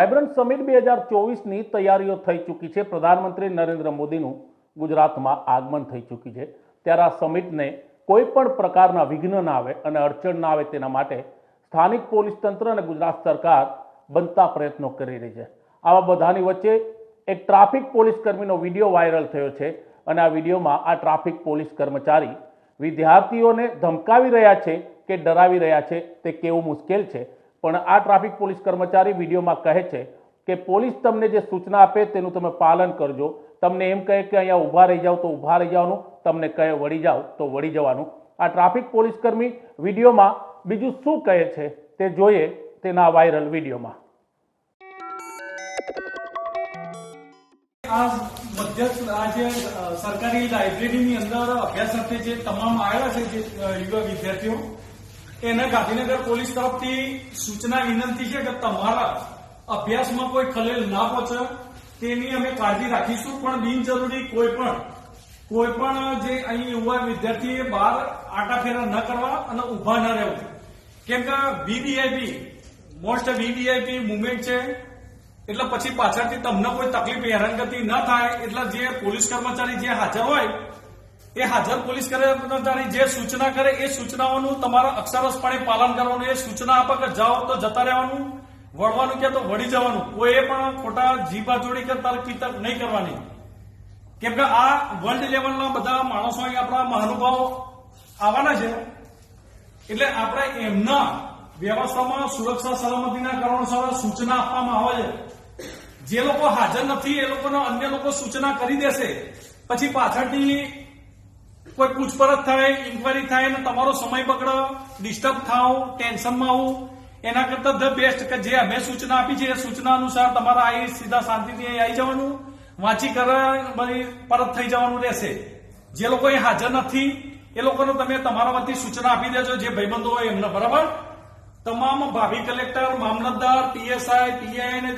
Vibrant summit બે હજાર ચોવીસની તૈયારીઓ થઈ ચૂકી છે. પ્રધાનમંત્રી નરેન્દ્ર મોદીનું ગુજરાતમાં આગમન થઈ ચૂકી છે. ત્યારે આ સમિટને કોઈ પણ પ્રકારના વિઘ્ન ના આવે અને અડચણ ના આવે તેના માટે સ્થાનિક પોલીસ તંત્ર અને ગુજરાત સરકાર બનતા પ્રયત્નો કરી રહી છે. આવા બધાની વચ્ચે એક ટ્રાફિક પોલીસ કર્મીનો વીડિયો વાયરલ થયો છે અને આ વિડીયોમાં આ ટ્રાફિક પોલીસ કર્મચારી વિદ્યાર્થીઓને ધમકાવી રહ્યા છે કે ડરાવી રહ્યા છે તે કેવું મુશ્કેલ છે? પણ આ ટ્રાફિક પોલીસ કર્મચારી વિડીયોમાં કહે છે કે પોલીસ તમને જે સૂચના આપે તેનું તમે પાલન કરજો. તમને એમ કહે કે અહીંયા ઊભા રહી જાઓ તો ઊભા રહી જવાનું. તમને કહે વળી જાઓ તો વળી જવાનું. આ ટ્રાફિક પોલીસ કર્મી વિડીયોમાં બીજું શું કહે છે તે જોઈએ તેના વાયરલ વિડીયોમાં. આ મધ્યસ્થ આ જે સરકારી લાઇબ્રેરીની અંદર અભ્યાસ અર્થે જે તમામ આવ્યા છે જે યુવા વિદ્યાર્થીઓ એને ગાંધીનગર પોલીસ તરફથી સૂચના વિનંતી છે કે તમારા અભ્યાસમાં કોઈ ખલેલ ના પહોંચે, તેની અમે કાળજી રાખીશું, પણ બિનજરૂરી કોઈ પણ કોઈ પણ જે અહીં યુવા વિદ્યાર્થીએ બહાર આટાફેરા ન કરવા અને ઊભા ન રહેવું. કેમ કે વીવીઆઈપી મોસ્ટ વીવીઆઈપી મુવમેન્ટ છે, એટલે પછી પાછળથી તમને કોઈ તકલીફ, હેરાનગતિ ન થાય, એટલે જે પોલીસ કર્મચારી જે હાજર હોય એ હાજર પોલીસ કર્મચારી જે સૂચના કરે, એ સૂચનાઓનું તમારા અક્ષરસપણે પાલન કરવાનું, એ સૂચના આપે કે જાઓ તો જતા રહેવાનું, વળવાનું કે તો વળી જવાનું, કોઈ પણ ખોટા જીભા જોડી કે તર્ક નહીં કરવાની. કેમ કે આ વર્લ્ડ લેવલના બધા માણસો આપણા મહાનુભાવો આવવાના છે. એટલે આપણે એમના વ્યવસ્થામાં સુરક્ષા સલામતીના કારણોસર સૂચના આપવામાં આવે છે. જે લોકો હાજર નથી, એ લોકોને અન્ય લોકો સૂચના કરી દેશે. પછી પાછળથી કોઈ પૂછપરછ થાય ઇન્કવાયરી થાય અને તમારો સમય બગડો ડિસ્ટર્બ થાવ ટેન્શનમાં આવું, એના કરતા ધ બેસ્ટ કે જે અમે સૂચના આપી છે એ સૂચના અનુસાર તમારે આવી સીધા શાંતિથી અહીં આવી જવાનું, વાંચી કરે પછી પરત થઈ જવાનું રહેશે. જે લોકો અહીં હાજર નથી, એ લોકોને તમે તમારા વતી સૂચના આપી દેજો જે ભાઈબંધો હોય એમને બરાબર. તમામ ભાવિ કલેક્ટર મામલતદાર પીએસઆઈ પીઆઈ ને